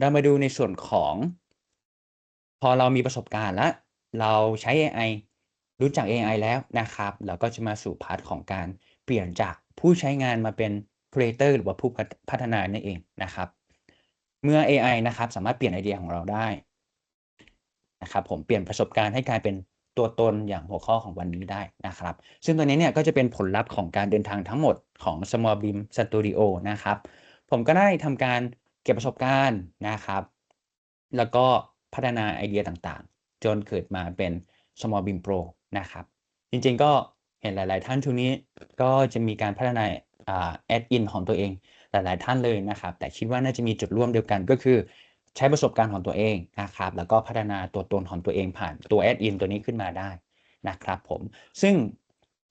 เรามาดูในส่วนของ พอเรามีประสบการณ์แล้ว เราใช้ AI รู้จัก AI แล้วนะครับเราก็จะมาสู่พาร์ทของการเปลี่ยนจากผู้ใช้งานมาเป็น Creator หรือว่าผู้พัฒพัฒนานั่นเองนะครับ เมื่อ AI นะครับสามารถเปลี่ยนไอเดียของเราได้นะครับผมเปลี่ยนประสบการณ์ให้กลายเป็นตัวตนอย่างหัวข้อของวันนี้ได้นะครับ ซึ่งตัวนี้เนี่ยก็จะเป็นผลลัพธ์ของการเดินทางทั้งหมดของ Small Beam Studio นะครับ ผมก็ได้ทำการ เก็บประสบการณ์นะครับ แล้วก็พัฒนาไอเดียต่างๆ จนเกิดมาเป็น Small Beam Pro นะครับ จริงๆก็เห็นหลาย ๆ ท่านช่วงนี้ก็จะมีการพัฒนาแอดอินของตัวเองหลาย ๆ ท่านเลยนะครับ แต่คิดว่าน่าจะมีจุดร่วมเดียวกันก็คือใช้ประสบการณ์ของตัวเองนะครับ แล้วก็พัฒนาตัวตนของตัวเองผ่านตัวแอดอินตัวนี้ขึ้นมาได้นะครับผม ซึ่ง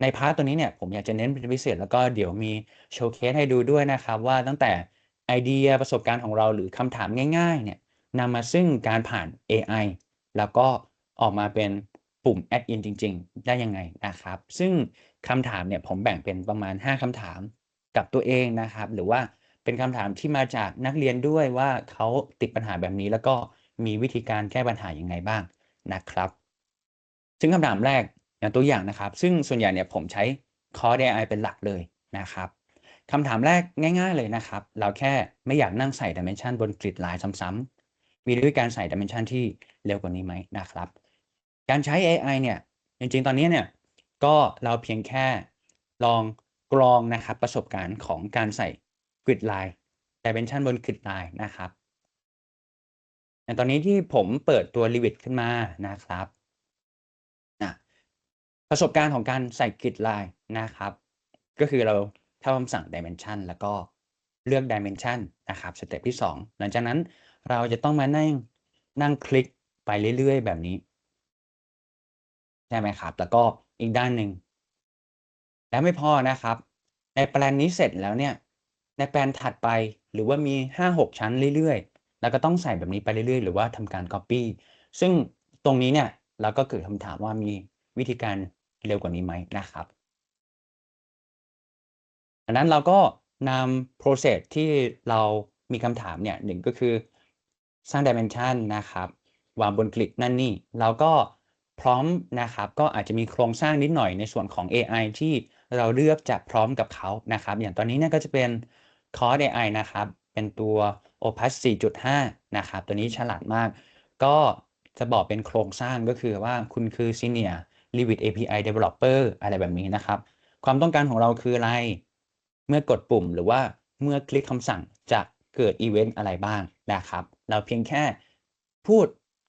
ในพาร์ทตัวนี้เนี่ยผมอยากจะเน้นเป็นพิเศษ แล้วก็เดี๋ยวมีโชว์เคสให้ดูด้วยนะครับว่าตั้งแต่ ไอเดียประสบการณ์ของเราหรือคำถามง่ายๆเนี่ยนำมาซึ่งการผ่าน AI แล้วก็ออกมาเป็นปุ่ม Add in จริง ๆ ได้ยังไงนะครับ ซึ่งคำถามเนี่ยผมแบ่งเป็นประมาณ 5คำถามกับตัวเองนะครับ หรือว่าเป็นคำถามที่มาจากนักเรียนด้วยว่าเขาติดปัญหาแบบนี้แล้วก็มีวิธีการแก้ปัญหายังไงบ้างนะครับ ซึ่งคำถามแรกอย่างตัวอย่างนะครับ ซึ่งส่วนใหญ่เนี่ยผมใช้คอร์ส AI เป็นหลักเลยนะครับ คำถามแรกง่าย ๆ เลยนะครับ เราแค่ไม่อยากนั่งใส่ dimension บนกริดลายซ้ำๆมีด้วยการใส่ dimension ที่เร็วกว่านี้ไหมนะครับ การใช้ AI เนี่ย จริงๆ ตอนนี้เนี่ย ก็เราเพียงแค่ลองกรองนะครับ ประสบการณ์ของการใส่กริดลาย dimension บนกริดลายนะครับตอนนี้ที่ผมเปิดตัว Revit ขึ้นมานะครับนะประสบการณ์ของการใส่กริดลายนะครับ ก็คือเรา เข้าคำสั่ง dimension แล้วก็เลือก dimension นะครับสเต็ปที่ 2 หลังจากนั้นเราจะต้องมานั่งนั่งคลิกไปเรื่อย ๆ แบบนี้ใช่ไหมครับ แล้วก็อีกด้านหนึ่ง แล้วไม่พอนะครับ ในแปลนนี้เสร็จแล้วเนี่ย ในแปลนถัดไปหรือว่ามี 5-6 ชั้นเรื่อยๆ แล้วก็ต้องใส่แบบนี้ไปเรื่อยๆ หรือว่าทำการ Copy ซึ่งตรงนี้เนี่ยเราก็เกิดคำถามว่ามีวิธีการเร็วกว่านี้ไหมนะครับ ดังนั้นเราก็นำ process ที่เรามีคำถามเนี่ยหนึ่งก็คือสร้าง dimension นะครับวางบนกริดนั่นนี่เราก็พร้อมนะครับ ก็อาจจะมีโครงสร้างนิดหน่อยในส่วนของ AI ที่เราเลือกจะพร้อมกับเขานะครับ อย่างตอนนี้เนี่ยก็จะเป็น Cause AI นะครับ เป็นตัว Opus 4.5 นะครับ ตัวนี้ฉลาดมาก ก็จะบอกเป็นโครงสร้างก็คือว่าคุณคือ Senior Revit API Developer อะไรแบบนี้นะครับ ความต้องการของเราคืออะไร เมื่อกดปุ่มหรือว่าเมื่อคลิกคำสั่งจะเกิดอีเวนต์อะไรบ้างนะครับ เราเพียงแค่พูด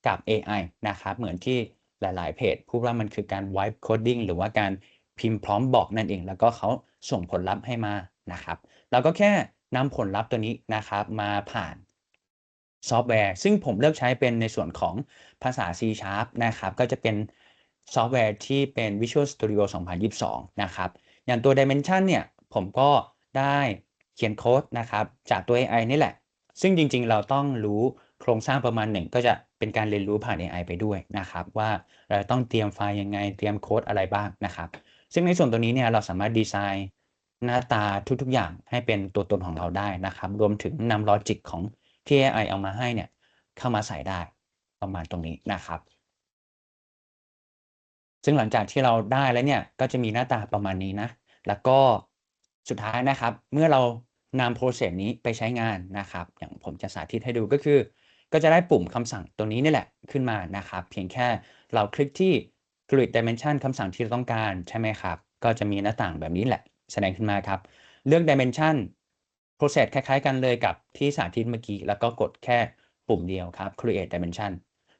กับ AI นะครับ เหมือนที่หลาย ๆ เพจพูดว่ามันคือการ wipe coding หรือว่าการพิมพ์พร้อมบอกนั่นเอง แล้วก็เขาส่งผลลัพธ์ให้มานะครับ เราก็แค่นำผลลัพธ์ตัวนี้นะครับมาผ่านซอฟต์แวร์ ซึ่งผมเลือกใช้เป็นในส่วนของภาษา C Sharp นะครับ ก็จะเป็นซอฟต์แวร์ที่เป็น Visual Studio 2022 นะครับ อย่างตัว Dimension เนี่ย ผมก็ได้เขียนโค้ดนะครับจากตัว AI นี่แหละ ซึ่งจริงๆ เราต้องรู้โครงสร้างประมาณหนึ่งก็จะเป็นการเรียนรู้ผ่าน AI ไปด้วยนะครับ ว่าเราต้องเตรียมไฟล์ยังไงเตรียมโค้ดอะไรบ้างนะครับ ซึ่งในส่วนตัวนี้เนี่ยเราสามารถดีไซน์หน้าตาทุกๆ อย่างให้เป็นตัวตนของเราได้นะครับ รวมถึงนำลอจิกของที่ AI เอามาให้เนี่ยเข้ามาใส่ได้ประมาณตรงนี้นะครับ ซึ่งหลังจากที่เราได้แล้วเนี่ยก็จะมีหน้าตาประมาณนี้นะ แล้วก็ สุดท้ายนะครับ เมื่อเรานำ process นี้ไปใช้งานนะครับ อย่างผมจะสาธิตให้ดูก็คือ ก็จะได้ปุ่มคำสั่งตัวนี้นี่แหละขึ้นมานะครับ เพียงแค่เราคลิกที่ grid dimension คำสั่งที่เราต้องการใช่ไหมครับ ก็จะมีหน้าต่างแบบนี้แหละแสดงขึ้นมาครับ เลือก dimension process คล้ายๆ กันเลยกับที่สาธิตเมื่อกี้ แล้วก็กดแค่ปุ่มเดียวครับ create dimension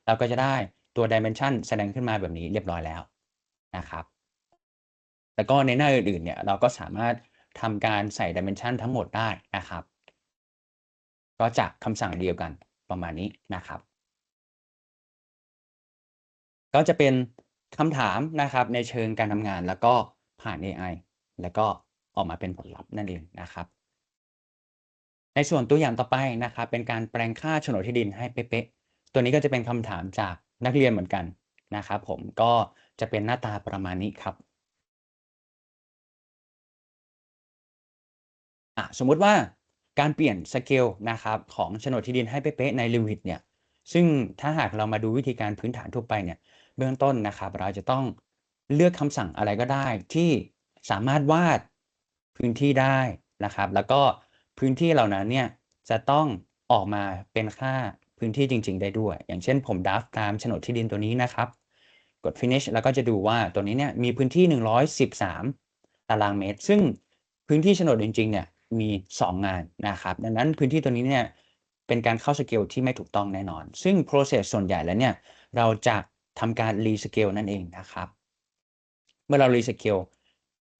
เราก็จะได้ตัว dimension แสดงขึ้นมาแบบนี้เรียบร้อยแล้วนะครับ แล้วก็ในหน้าอื่นๆเนี่ยเราก็สามารถ ทำการใส่ dimension ทั้งหมดได้นะครับ ก็จากคำสั่งเดียวกันประมาณนี้นะครับ ก็จะเป็นคำถามนะครับในเชิงการทำงานแล้วก็ผ่าน AI แล้วก็ออกมาเป็นผลลัพธ์นั่นเองนะครับ ในส่วนตัวอย่างต่อไปนะครับ เป็นการแปลงค่าโฉนดที่ดินให้เป๊ะๆตัวนี้ก็จะเป็นคำถามจากนักเรียนเหมือนกันนะครับ ผมก็จะเป็นหน้าตาประมาณนี้ครับ อะสมมุติว่าการเปลี่ยนสเกลนะครับของโฉนดที่ดินให้เป๊ะๆใน Revit เนี่ยซึ่งถ้าหากเรามาดูวิธีการพื้นฐานทั่วไปเนี่ยเบื้องต้นนะครับเราจะต้องเลือกคำสั่งอะไรก็ได้ ที่สามารถวาดพื้นที่ได้นะครับ แล้วก็พื้นที่เหล่านั้นเนี่ยจะต้องออกมาเป็นค่าพื้นที่จริง ๆ ได้ด้วย อย่างเช่นผมดับตามโฉนดที่ดินตัวนี้นะครับ กด finish แล้วก็จะดูว่าตัวนี้เนี่ยมีพื้นที่ 113 ตารางเมตร ซึ่งพื้นที่โฉนดจริงๆเนี่ย มี 2 งานนะครับ ดังนั้นพื้นที่ตัวนี้เนี่ยเป็นการเข้าสเกลที่ไม่ถูกต้องแน่นอน ซึ่ง process ส่วนใหญ่แล้วเนี่ยเราจะทำการ rescale นั่นเองนะครับ เมื่อเรา rescale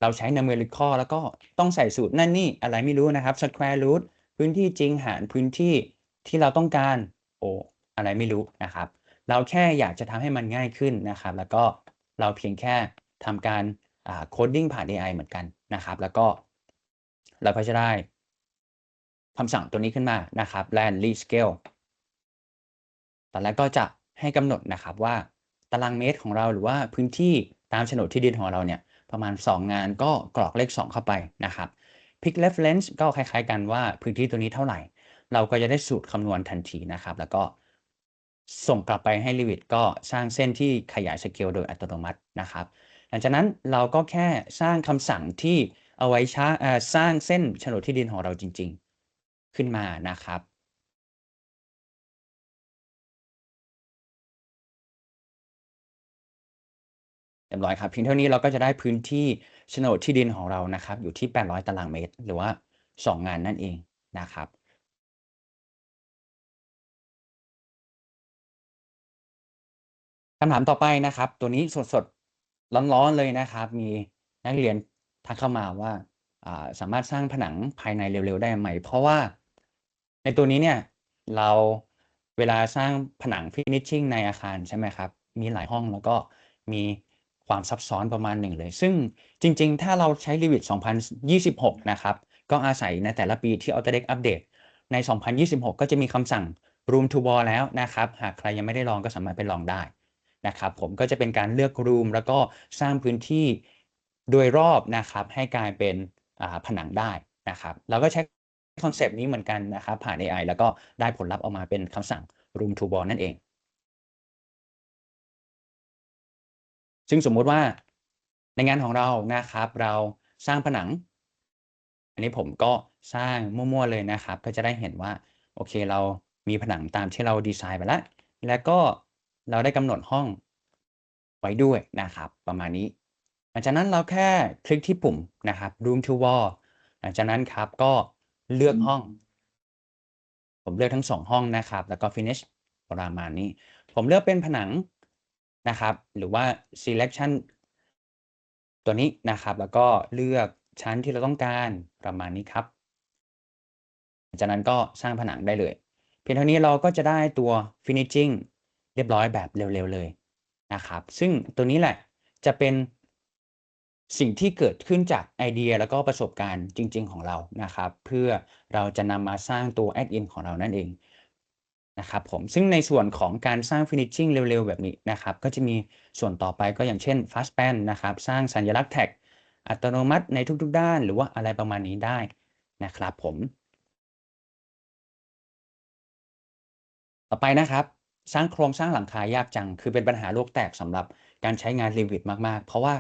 เราใช้ numerical แล้วก็ต้องใส่สูตรนั่นนี่อะไรไม่รู้นะครับ square root พื้นที่จริงหารพื้นที่ที่เราต้องการโอ้อะไรไม่รู้นะครับ เราแค่อยากจะทำให้มันง่ายขึ้นนะครับ แล้วก็เราเพียงแค่ทำการโคดดิ้งผ่าน AI เหมือนกันนะครับ แล้วก็ เราก็จะได้คำสั่งตัวนี้ขึ้นมานะครับ land rescale ตอนแรกก็จะให้กำหนดนะครับว่าตารางเมตรของเราหรือว่าพื้นที่ตามโฉนดที่ดินของเราเนี่ยประมาณ 2 งานก็กรอกเลข 2 เข้าไปนะครับ pick reference ก็คล้ายๆกันว่าพื้นที่ตัวนี้เท่าไหร่ เราก็จะได้สูตรคำนวณทันทีนะครับ แล้วก็ส่งกลับไปให้ Revit ก็สร้างเส้นที่ขยายสเกลโดยอัตโนมัตินะครับ หลังจากนั้นเราก็แค่สร้างคำสั่งที่ เอาไว้ช้าสร้างเส้นโฉนดที่ดินของเราจริง ๆ ขึ้นมานะครับเรียบร้อยครับเพียงเท่านี้เราก็จะได้พื้นที่โฉนดที่ดินของเรานะครับ อยู่ที่ 800 ตารางเมตร หรือว่า 2 งานนั่นเองนะครับ คำถามต่อไปนะครับ ตัวนี้สดๆร้อนๆเลยนะครับ มีนักเรียน ทักเข้ามาว่าสามารถสร้างผนังภายในเร็วๆ ได้ไหม เพราะว่าในตัวนี้เนี่ยเราเวลาสร้างผนัง finishing ในอาคารใช่ไหมครับ มีหลายห้องแล้วก็มีความซับซ้อนประมาณหนึ่งเลย ซึ่งจริงๆ ถ้าเราใช้ Revit 2026 นะครับ ก็อาศัยในแต่ละปีที่ Autodesk อัปเดตใน 2026 ก็จะมีคำสั่ง Room to Wall แล้วนะครับ หากใครยังไม่ได้ลองก็สามารถไปลองได้นะครับ ผมก็จะเป็นการเลือก Room แล้วก็สร้างพื้นที่ โดยรอบนะครับให้กลายเป็นผนังได้นะครับเราก็ใช้คอนเซปต์นี้เหมือนกันนะครับผ่าน AI แล้วก็ได้ผลลัพธ์ออกมาเป็นคำสั่ง Room to Wall นั่นเอง ซึ่งสมมุติว่าในงานของเรานะครับ เราสร้างผนัง อันนี้ผมก็สร้างมั่วๆเลยนะครับ ก็จะได้เห็นว่า โอเคเรามีผนังตามที่เราดีไซน์ไปแล้ว แล้วก็เราได้กำหนดห้องไว้ด้วยนะครับ ประมาณนี้ หลังจากนั้นเราแค่คลิกที่ปุ่มนะครับ room to wall หลังจากนั้นครับก็เลือกห้อง ผมเลือกทั้งสองห้องนะครับ แล้วก็ finish ประมาณนี้ ผมเลือกเป็นผนังนะครับ หรือว่า selection ตัวนี้นะครับ แล้วก็เลือกชั้นที่เราต้องการประมาณนี้ครับ จากนั้นก็สร้างผนังได้เลย เพียงเท่านี้เราก็จะได้ตัว finishing เรียบร้อยแบบเร็วๆเลยนะครับ ซึ่งตัวนี้แหละจะเป็น สิ่งที่เกิดขึ้นจากไอเดียแล้วก็ประสบการณ์จริง ๆ ของเรานะครับ เพื่อเราจะนำมาสร้างตัวแอดอินของเรานั่นเองนะครับผมซึ่งในส่วนของการสร้าง finishing เร็ว ๆ แบบนี้นะครับ ก็จะมีส่วนต่อไปก็อย่างเช่น fast pan นะครับ สร้างสัญลักษณ์แท็กอัตโนมัติในทุก ๆ ด้าน หรือว่าอะไรประมาณนี้ได้นะครับผม ต่อไปนะครับ สร้างโครงสร้างหลังคายากจัง คือเป็นปัญหาโลกแตกสำหรับการใช้งาน Revit มาก ๆ เพราะว่า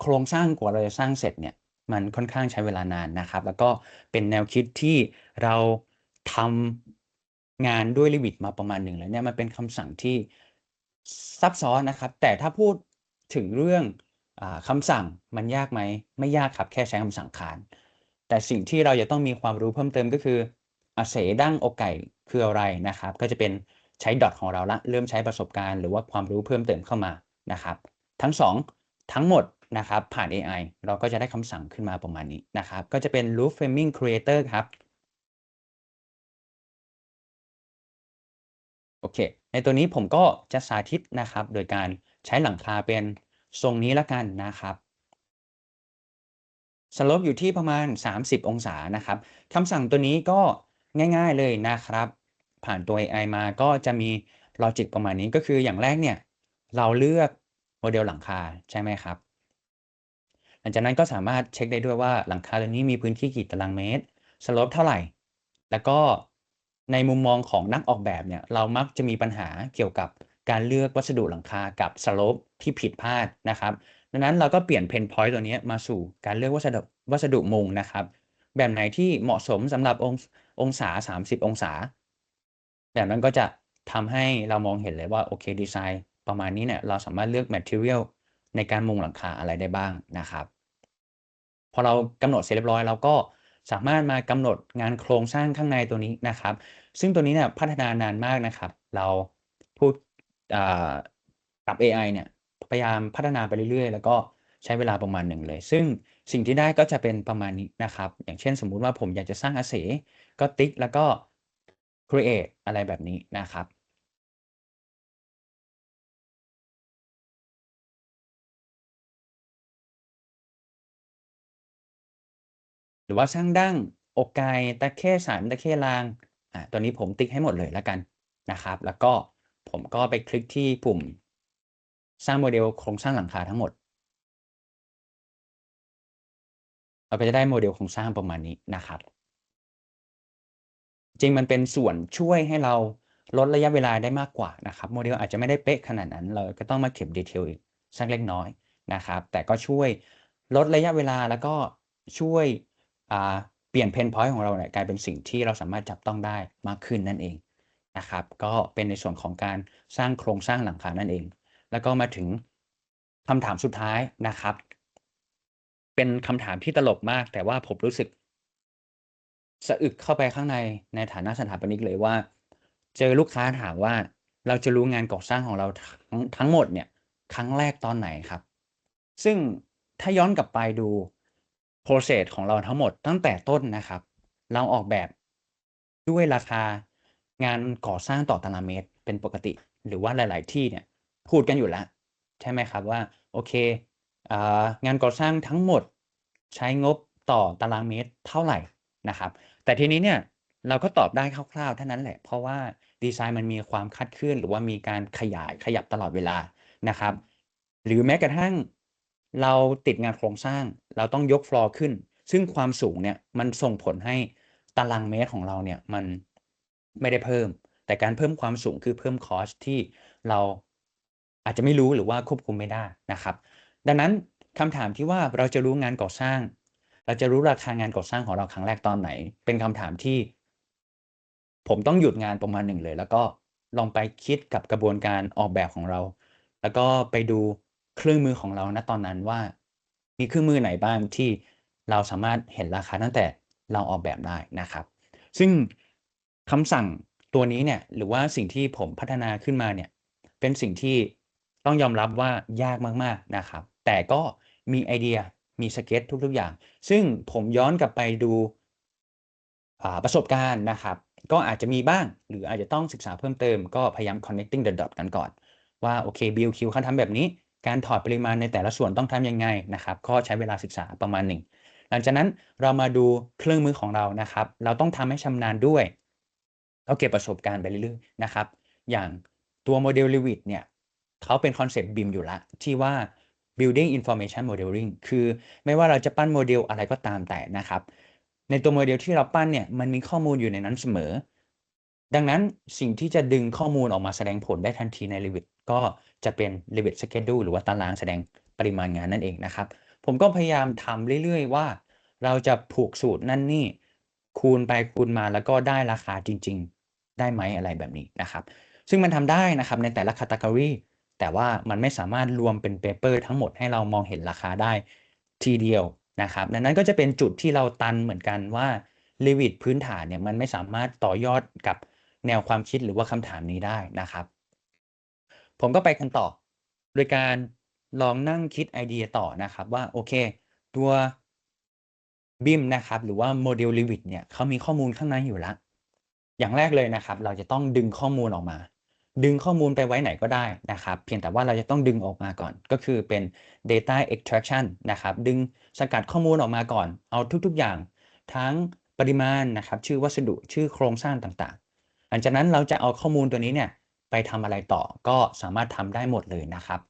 โครงสร้างกว่าเราจะสร้างเสร็จเนี่ยมันค่อนข้างใช้เวลานานนะครับ แล้วก็เป็นแนวคิดที่เราทำงานด้วย Revit มาประมาณหนึ่งแล้วเนี่ยมันเป็นคำสั่งที่ซับซ้อนนะครับ แต่ถ้าพูดถึงเรื่องอคำสั่งมันยากไหมไม่ยากครับแค่ใช้คำสั่งคาน แต่สิ่งที่เราจะต้องมีความรู้เพิ่มเติมก็คืออาเสดั้งอกไก่คืออะไรนะครับ ก็จะเป็นใช้ดอทของเราละเริ่มใช้ประสบการณ์หรือว่าความรู้เพิ่มเติมเข้ามานะครับ ทั้งสองทั้งหมด นะครับผ่าน AI เราก็จะได้คำสั่งขึ้นมาประมาณนี้นะครับ ก็จะเป็น Roof Framing Creator ครับ โอเค ในตัวนี้ผมก็จะสาธิตนะครับ โดยการใช้หลังคาเป็นทรงนี้ละกันนะครับสลปอยู่ที่ประมาณ 30 องศานะครับคำสั่งตัวนี้ก็ง่าย ๆเลยนะครับ ผ่านตัว AI มาก็จะมีลอจิกประมาณนี้ก็คืออย่างแรกเนี่ย เราเลือกโมเดลหลังคาใช่ไหมครับ ลังจากนั้นก็สามารถเช็คได้ด้วยว่าหลังคาตัวนี้มีพื้นที่กี่ตารางเมตรสโลปเท่าไหร่ แล้วก็ในมุมมองของนักออกแบบเนี่ยเรามักจะมีปัญหาเกี่ยวกับการเลือกวัสดุหลังคากับสโลปที่ผิดพลาดนะครับดังนั้นเราก็เปลี่ยนเพนพอยต์ตัวนี้มาสู่การเลือกวัสดุวัสดุมุงนะครับ แบบไหนที่เหมาะสมสำหรับององศา 30 องศา แบบนั้นก็จะทำให้เรามองเห็นเลยว่าโอเคดีไซน์ประมาณนี้เนี่ยเราสามารถเลือก Material ในการมุงหลังคาอะไรได้บ้างนะครับ พอเรากำหนดเสร็จเรียบร้อยเราก็สามารถมากำหนดงานโครงสร้างข้างในตัวนี้นะครับ ซึ่งตัวนี้เนี่ยพัฒนานานมากนะครับ เราพูดกับ AI เนี่ยพยายามพัฒนาไปเรื่อยๆ แล้วก็ใช้เวลาประมาณหนึ่งเลย ซึ่งสิ่งที่ได้ก็จะเป็นประมาณนี้นะครับ อย่างเช่นสมมุติว่าผมอยากจะสร้างอาเสก็ติ๊กแล้วก็ create อะไรแบบนี้นะครับ รือว่าสร้างดั้งอกไก่ตะเข้สันตะเข้รางอ่าตัวนี้ผมติ๊กให้หมดเลยแล้วกันนะครับ แล้วก็ผมก็ไปคลิกที่ปุ่ม สร้างโมเดลโครงสร้างหลังคาทั้งหมดเราก็จะได้โมเดลโครงสร้างประมาณนี้นะครับ จริงมันเป็นส่วนช่วยให้เราลดระยะเวลาได้มากกว่านะครับ โมเดลอาจจะไม่ได้เป๊ะขนาดนั้น เราก็ต้องมาเก็บดีเทลอีกสักเล็กน้อยนะครับ แต่ก็ช่วยลดระยะเวลาแล้วก็ช่วย เปลี่ยนเพนพอยต์ของเราเนี่ยกลายเป็นสิ่งที่เราสามารถจับต้องได้มากขึ้นนั่นเองนะครับก็เป็นในส่วนของการสร้างโครงสร้างหลังคานั่นเอง แล้วก็มาถึงคำถามสุดท้ายนะครับ เป็นคำถามที่ตลกมาก แต่ว่าผมรู้สึกสะอึกเข้าไปข้างในในฐานะสถาปนิกเลยว่า เจอลูกค้าถามว่าเราจะรู้งานก่อสร้างของเราทั้งทั้งหมดเนี่ยครั้งแรกตอนไหนครับ ซึ่งถ้าย้อนกลับไปดู process ของเราทั้งหมดตั้งแต่ต้นนะครับ เราออกแบบด้วยราคางานก่อสร้างต่อตารางเมตรเป็นปกติ หรือว่าหลาย ๆ ที่เนี่ยพูดกันอยู่แล้วใช่ไหมครับว่าโอเคงานก่อสร้างทั้งหมดใช้งบต่อตารางเมตรเท่าไหร่นะครับ แต่ทีนี้เนี่ยเราก็ตอบได้คร่าวๆเท่านั้นแหละ เพราะว่าดีไซน์มันมีความคัดเคลื่อนหรือว่ามีการขยายขยับตลอดเวลานะครับ หรือแม้กระทั่ง เราติดงานโครงสร้าง เราต้องยกฟลอร์ขึ้น ซึ่งความสูงเนี่ยมันส่งผลให้ตารางเมตรของเราเนี่ยมันไม่ได้เพิ่ม แต่การเพิ่มความสูงคือเพิ่มคอสที่เราอาจจะไม่รู้หรือว่าควบคุมไม่ได้นะครับ ดังนั้นคำถามที่ว่าเราจะรู้งานก่อสร้าง เราจะรู้ราคางานก่อสร้างของเราครั้งแรกตอนไหน เป็นคำถามที่ ผมต้องหยุดงานประมาณหนึ่งเลย แล้วก็ลองไปคิดกับกระบวนการออกแบบของเรา แล้วก็ไปดู เครื่องมือของเราณตอนนั้นว่า มีเครื่องมือไหนบ้างที่เราสามารถเห็นราคาตั้งแต่เราออกแบบได้นะครับ ซึ่งคำสั่งตัวนี้เนี่ยหรือว่าสิ่งที่ผมพัฒนาขึ้นมาเนี่ยเป็นสิ่งที่ต้องยอมรับว่ายากมากๆนะครับ แต่ก็มีไอเดียมีสเก็ตทุกๆอย่าง ซึ่งผมย้อนกลับไปดูประสบการณ์นะครับ ก็อาจจะมีบ้าง หรืออาจจะต้องศึกษาเพิ่มเติมก็พยายาม connecting the dot กันก่อน ว่าโอเค BOQ เขาทำแบบนี้ การถอดปริมาณในแต่ละส่วนต้องทำยังไงนะครับก็ใช้เวลาศึกษาประมาณหนึ่งหลังจากนั้นเรามาดูเครื่องมือของเรานะครับ เราต้องทำให้ชำนาญด้วยเราเก็บประสบการณ์ไปเรื่อยๆนะครับ อย่างตัวโมเดล Revit เนี่ยเขาเป็นคอนเซปต์ BIM อยู่ละที่ว่า building information modeling คือไม่ว่าเราจะปั้นโมเดลอะไรก็ตามแต่นะครับ ในตัวโมเดลที่เราปั้นเนี่ยมันมีข้อมูลอยู่ในนั้นเสมอ ดังนั้นสิ่งที่จะดึงข้อมูลออกมาแสดงผลได้ทันทีใน Revit ก็ จะเป็น Revit Schedule หรือว่าตารางแสดงปริมาณงานนั่นเองนะครับ ผมก็พยายามทำเรื่อยๆ ว่า เราจะผูกสูตรนั่นนี่คูณไปคูณมาแล้วก็ได้ราคาจริง ๆ ได้ไหมอะไรแบบนี้นะครับ ซึ่งมันทำได้นะครับในแต่ละคัตกรีแต่ว่ามันไม่สามารถรวมเป็นเปเปอร์ทั้งหมดให้เรามองเห็นราคาได้ทีเดียวนะครับดังนั้นก็จะเป็นจุดที่เราตันเหมือนกันว่า Revit พื้นฐานเนี่ยมันไม่สามารถต่อยอดกับแนวความคิดหรือว่าคำถามนี้ได้นะครับ ผมก็ไปกันต่อ โดยการลองนั่งคิดไอเดียต่อนะครับว่าโอเค ตัว BIM นะครับ หรือว่าโมเดล Revit เนี่ยเขามีข้อมูลข้างในอยู่แล้วอย่างแรกเลยนะครับ เราจะต้องดึงข้อมูลออกมา ดึงข้อมูลไปไว้ไหนก็ได้นะครับ เพียงแต่ว่าเราจะต้องดึงออกมาก่อน ก็คือเป็น data extraction นะครับ ดึงสกัดข้อมูลออกมาก่อน เอาทุกๆอย่าง ทั้งปริมาณนะครับ ชื่อวัสดุชื่อโครงสร้างต่างๆ หลังจากนั้นเราจะเอาข้อมูลตัวนี้เนี่ย ไปทำอะไรต่อก็สามารถทำได้หมดเลยนะครับ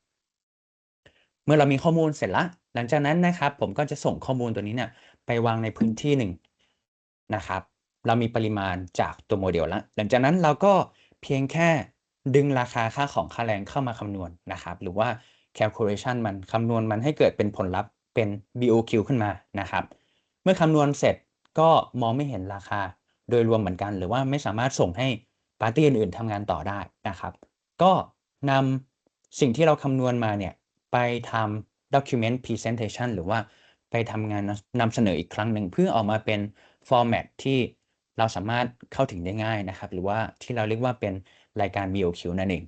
เมื่อเรามีข้อมูลเสร็จละ หลังจากนั้นนะครับ ผมก็จะส่งข้อมูลตัวนี้เนี่ยไปวางในพื้นที่หนึ่งนะครับ เรามีปริมาณจากตัวโมเดลแล้วหลังจากนั้นเราก็เพียงแค่ดึงราคาค่าของค่าแรงเข้ามาคำนวณนะครับ หรือว่า calculation มันคำนวณมันให้เกิดเป็นผลลัพธ์เป็น BOQ ขึ้นมานะครับ เมื่อคำนวณเสร็จก็มองไม่เห็นราคาโดยรวมเหมือนกัน หรือว่าไม่สามารถส่งให้ ปาร์ตี้อื่นๆทำงานต่อได้นะครับ ก็นำสิ่งที่เราคำนวณมาเนี่ย ไปทำ document presentation หรือว่าไปทำงานนำเสนออีกครั้งหนึ่งเพื่อออกมาเป็น format ที่เราสามารถเข้าถึงได้ง่ายนะครับ หรือว่าที่เราเรียกว่าเป็นรายการ BOQ นั่นเอง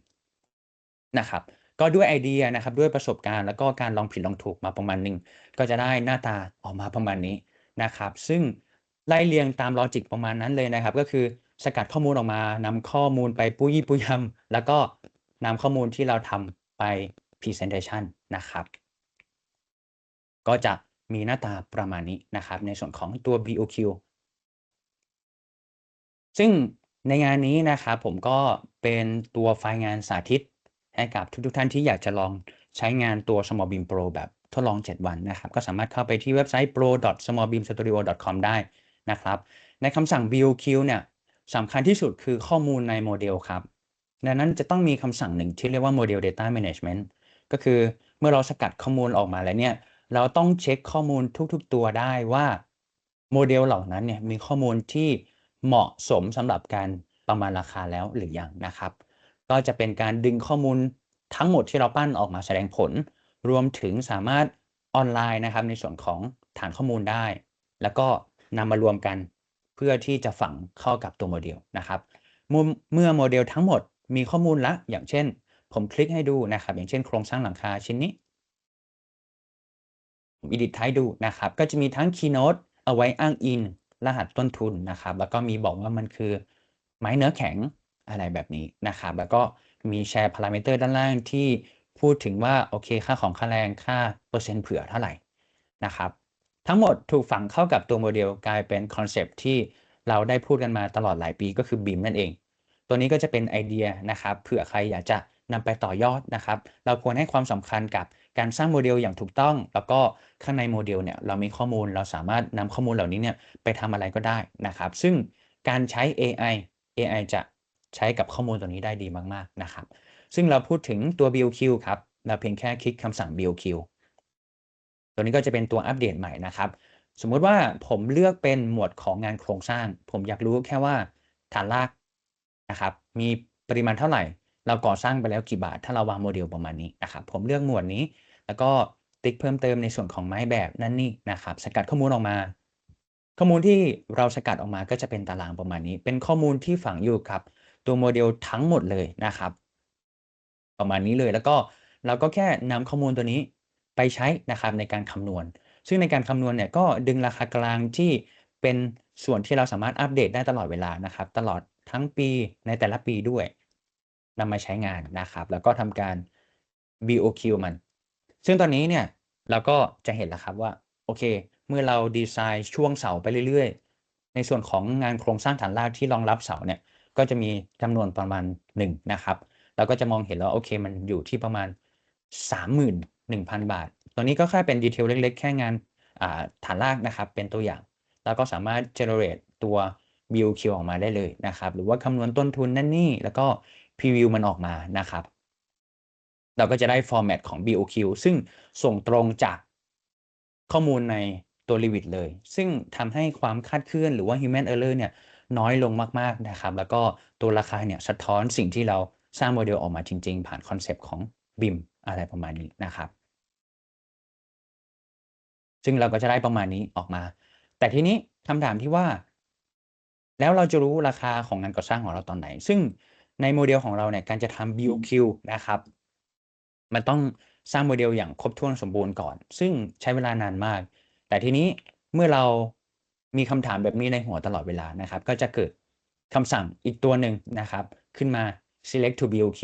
นะครับ ก็ด้วยไอเดียนะครับด้วยประสบการณ์แล้วก็การลองผิดลองถูกมาประมาณหนึ่งก็จะได้หน้าตาออกมาประมาณนี้นะครับ ซึ่งไล่เรียงตามลอจิกประมาณนั้นเลยนะครับ ก็คือ สกัดข้อมูลออกมานำข้อมูลไปปุยยี่ปุยยำแล้วก็นำข้อมูลที่เราทำไป presentation นะครับ ก็จะมีหน้าตาประมาณนี้นะครับ ในส่วนของตัว BOQ ซึ่งในงานนี้นะครับผมก็เป็นตัวไฟล์งานสาธิต ให้กับทุกๆทท่านที่อยากจะลองใช้งานตัว Small Beam Pro แบบทดลอง 7 วันนะครับ ก็สามารถเข้าไปที่เว็บไซต์ pro.smallbeamstudio.com ได้นะครับ ในคำสั่ง BOQ เนี่ย สำคัญที่สุดคือข้อมูลในโมเดลครับ ดังนั้นจะต้องมีคำสั่งหนึ่งที่เรียกว่า Model Data Management ก็คือเมื่อเราสกัดข้อมูลออกมาแล้วเนี่ย เราต้องเช็คข้อมูลทุกๆตัวได้ว่าโมเดลเหล่านั้นเนี่ยมีข้อมูลที่เหมาะสมสำหรับการประมาณราคาแล้วหรือยังนะครับ ก็จะเป็นการดึงข้อมูลทั้งหมดที่เราปั้นออกมาแสดงผล รวมถึงสามารถออนไลน์นะครับในส่วนของฐานข้อมูลได้ แล้วก็นำมารวมกัน เพื่อที่จะฝังเข้ากับตัวโมเดลนะครับ เมื่อโมเดลทั้งหมดมีข้อมูลละ อย่างเช่น ผมคลิกให้ดูนะครับ อย่างเช่นโครงสร้างหลังคาชิ้นนี้ ผมอิดิทให้ดูนะครับ ก็จะมีทั้ง Keynote เอาไว้อ้างอิงรหัสต้นทุนนะครับ แล้วก็มีบอกว่ามันคือไม้เนื้อแข็งอะไรแบบนี้นะครับ แล้วก็มีแชร์พารามิเตอร์ด้านล่างที่พูดถึงว่า โอเค ค่าของค่าแรงค่าเปอร์เซ็นต์เผื่อเท่าไหร่นะครับ ทั้งหมดถูกฝังเข้ากับตัวโมเดลกลายเป็นคอนเซปที่เราได้พูดกันมาตลอดหลายปีก็คือ BIM นั่นเอง ตัวนี้ก็จะเป็นไอเดียนะครับเผื่อใครอยากจะนำไปต่อยอดนะครับ เราควรให้ความสำคัญกับการสร้างโมเดลอย่างถูกต้อง แล้วก็ข้างในโมเดลเนี่ยเรามีข้อมูลเราสามารถนำข้อมูลเหล่านี้เนี่ยไปทำอะไรก็ได้นะครับ ซึ่งการใช้ AI AI จะใช้กับข้อมูลตัวนี้ได้ดีมากๆนะครับ ซึ่งเราพูดถึงตัว BOQ ครับ เราเพียงแค่คลิกคำสั่ง BOQ ตัวนี้ก็จะเป็นตัวอัปเดตใหม่นะครับ สมมุติว่าผมเลือกเป็นหมวดของงานโครงสร้าง ผมอยากรู้แค่ว่าฐานรากนะครับ มีปริมาณเท่าไหร่ เราก่อสร้างไปแล้วกี่บาท ถ้าเราวางโมเดลประมาณนี้นะครับ ผมเลือกหมวดนี้ แล้วก็ติ๊กเพิ่มเติมในส่วนของไม้แบบนั่นนี่นะครับ สกัดข้อมูลออกมา ข้อมูลที่เราสกัดออกมาก็จะเป็นตารางประมาณนี้ เป็นข้อมูลที่ฝังอยู่ครับ ตัวโมเดลทั้งหมดเลยนะครับ ประมาณนี้เลยแล้วก็เราก็แค่นำข้อมูลตัวนี้ ไปใช้นะครับในการคำนวณ ซึ่งในการคำนวณเนี่ยก็ดึงราคากลางที่เป็นส่วนที่เราสามารถอัปเดตได้ตลอดเวลานะครับ ตลอดทั้งปีในแต่ละปีด้วยนำมาใช้งานนะครับ แล้วก็ทำการ BOQ มัน ซึ่งตอนนี้เนี่ยเราก็จะเห็นแล้วครับว่าโอเค เมื่อเราดีไซน์ช่วงเสาไปเรื่อยๆ ในส่วนของงานโครงสร้างฐานรากที่รองรับเสาเนี่ยก็จะมีจำนวนประมาณ1นะครับเราก็จะมองเห็นแล้วโอเคมันอยู่ที่ประมาณ 1,000 บาท ตัวนี้ก็แค่เป็นดีเทลเล็ก ๆ แค่งานฐานรากนะครับ เป็นตัวอย่าง แล้วก็สามารถ generate ตัว BOQ ออกมาได้เลยนะครับ หรือว่าคำนวณต้นทุนนั่นนี่ แล้วก็ preview มันออกมานะครับ เราก็จะได้ format ของ BOQ ซึ่งส่งตรงจากข้อมูลในตัว Revit เลย ซึ่งทำให้ความคาดเคลื่อนหรือว่า human error เนี่ยน้อยลงมาก ๆ นะครับ แล้วก็ตัวราคาเนี่ยสะท้อนสิ่งที่เราสร้างโมเดลออกมาจริง ๆ ผ่านคอนเซปต์ของ BIM อะไรประมาณนี้นะครับ ซึ่งเราก็จะได้ประมาณนี้ออกมา แต่ทีนี้คำถามที่ว่า แล้วเราจะรู้ราคาของงานก่อสร้างของเราตอนไหน ซึ่งในโมเดลของเราเนี่ยการจะทำ BOQ นะครับ มันต้องสร้างโมเดลอย่างครบถ้วนสมบูรณ์ก่อน ซึ่งใช้เวลานานมาก แต่ทีนี้เมื่อเรามีคำถามแบบนี้ในหัวตลอดเวลานะครับ ก็จะเกิดคำสั่งอีกตัวหนึ่งนะครับ ขึ้นมา select to BOQ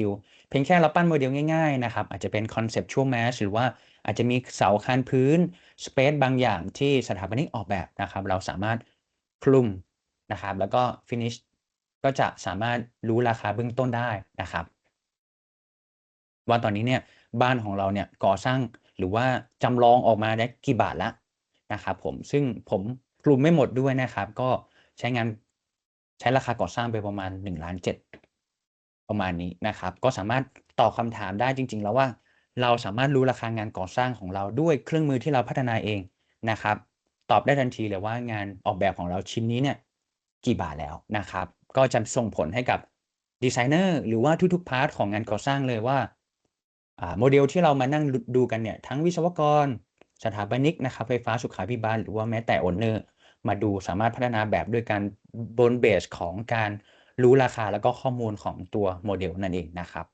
เพียงแค่เราปั้นโมเดลง่ายๆนะครับ อาจจะเป็น conceptual mesh หรือว่า อาจจะมีเสาคานพื้น space บางอย่างที่สถาปนิกออกแบบนะครับ เราสามารถคลุมนะครับ แล้วก็ finish ก็จะสามารถรู้ราคาเบื้องต้นได้นะครับ ว่าตอนนี้เนี่ยบ้านของเราเนี่ยก่อสร้างหรือว่าจำลองออกมาได้กี่บาทแล้วนะครับผมซึ่งผมคลุมไม่หมดด้วยนะครับ ก็ใช้งานใช้ราคาก่อสร้างไปประมาณ1ล้าน7ประมาณนี้นะครับ ก็สามารถตอบคำถามได้จริง ๆ แล้วว่า เราสามารถรู้ราคางานก่อสร้างของเราด้วยเครื่องมือที่เราพัฒนาเองนะครับ ตอบได้ทันทีเลยว่างานออกแบบของเราชิ้นนี้เนี่ยกี่บาทแล้วนะครับ ก็จะส่งผลให้กับดีไซเนอร์หรือว่าทุกๆพาร์ทของงานก่อสร้างเลยว่าโมเดลที่เรามานั่งดูกันเนี่ยทั้งวิศวกร สถาปนิกนะครับไฟฟ้าสุขาภิบาลหรือว่าแม้แต่โอนเนอร์มาดูสามารถพัฒนาแบบด้วยการบนเบสของการรู้ราคาแล้วก็ข้อมูลของตัวโมเดลนั่นเองนะครับ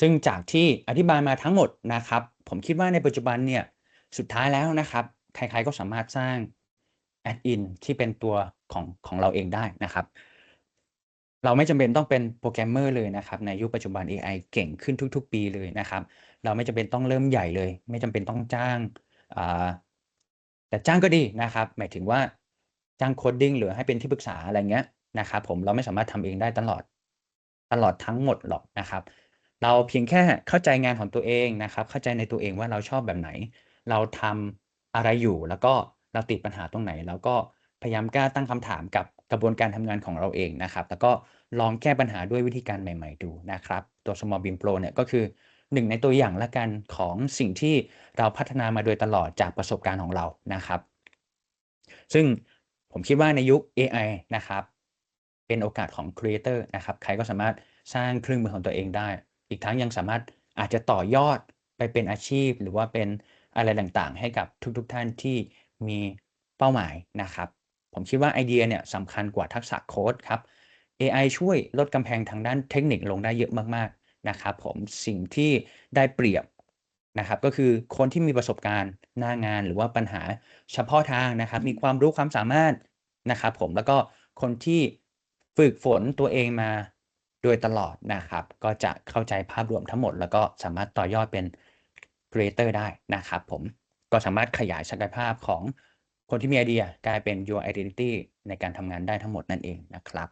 ซึ่งจากที่อธิบายมาทั้งหมดนะครับ ผมคิดว่าในปัจจุบันเนี่ยสุดท้ายแล้วนะครับ ใครๆก็สามารถสร้างแอดอินที่เป็นตัวของของเราเองได้นะครับ เราไม่จำเป็นต้องเป็นโปรแกรมเมอร์เลยนะครับในยุคปัจจุบัน AI เก่งขึ้นทุก ๆ ปีเลยนะครับ เราไม่จำเป็นต้องเริ่มใหญ่เลย ไม่จำเป็นต้องจ้างแต่จ้างก็ดีนะครับ หมายถึงว่าจ้างโคดดิ้งหรือให้เป็นที่ปรึกษาอะไรเงี้ยนะครับผมเราไม่สามารถทำเองได้ตลอดตลอดทั้งหมดหรอกนะครับ เราเพียงแค่เข้าใจงานของตัวเองนะครับ เข้าใจในตัวเองว่าเราชอบแบบไหน เราทำอะไรอยู่แล้วก็เราติดปัญหาตรงไหนเราก็พยายามกล้าตั้งคำถามกับกระบวนการทำงานของเราเองนะครับ แล้วก็ลองแก้ปัญหาด้วยวิธีการใหม่ๆดูนะครับ ตัว Small Beam Pro เนี่ยก็คือหนึ่งในตัวอย่างละกันของสิ่งที่เราพัฒนามาโดยตลอดจากประสบการณ์ของเรานะครับ ซึ่งผมคิดว่าในยุค AI นะครับ เป็นโอกาสของ Creator นะครับ ใครก็สามารถสร้างเครื่องมือของตัวเองได้ อีกทั้งยังสามารถอาจจะต่อยอดไปเป็นอาชีพ หรือว่าเป็นอะไรต่างๆ ให้กับทุกๆท่านที่มีเป้าหมายนะครับ ผมคิดว่าไอเดียเนี่ยสำคัญกว่าทักษะโค้ดครับ AI ช่วยลดกำแพงทางด้านเทคนิคลงได้เยอะมากๆนะครับผมสิ่งที่ได้เปรียบนะครับก็คือคนที่มีประสบการณ์หน้างานหรือว่าปัญหาเฉพาะทางนะครับ มีความรู้ความสามารถนะครับผมแล้วก็คนที่ฝึกฝนตัวเองมา โดยตลอดนะครับ ก็จะเข้าใจภาพรวมทั้งหมด แล้วก็สามารถต่อยอดเป็น Creator ได้นะครับผมก็สามารถขยายศักยภาพของคนที่มีไอเดียกลายเป็น your identity ในการทำงานได้ทั้งหมดนั่นเองนะครับ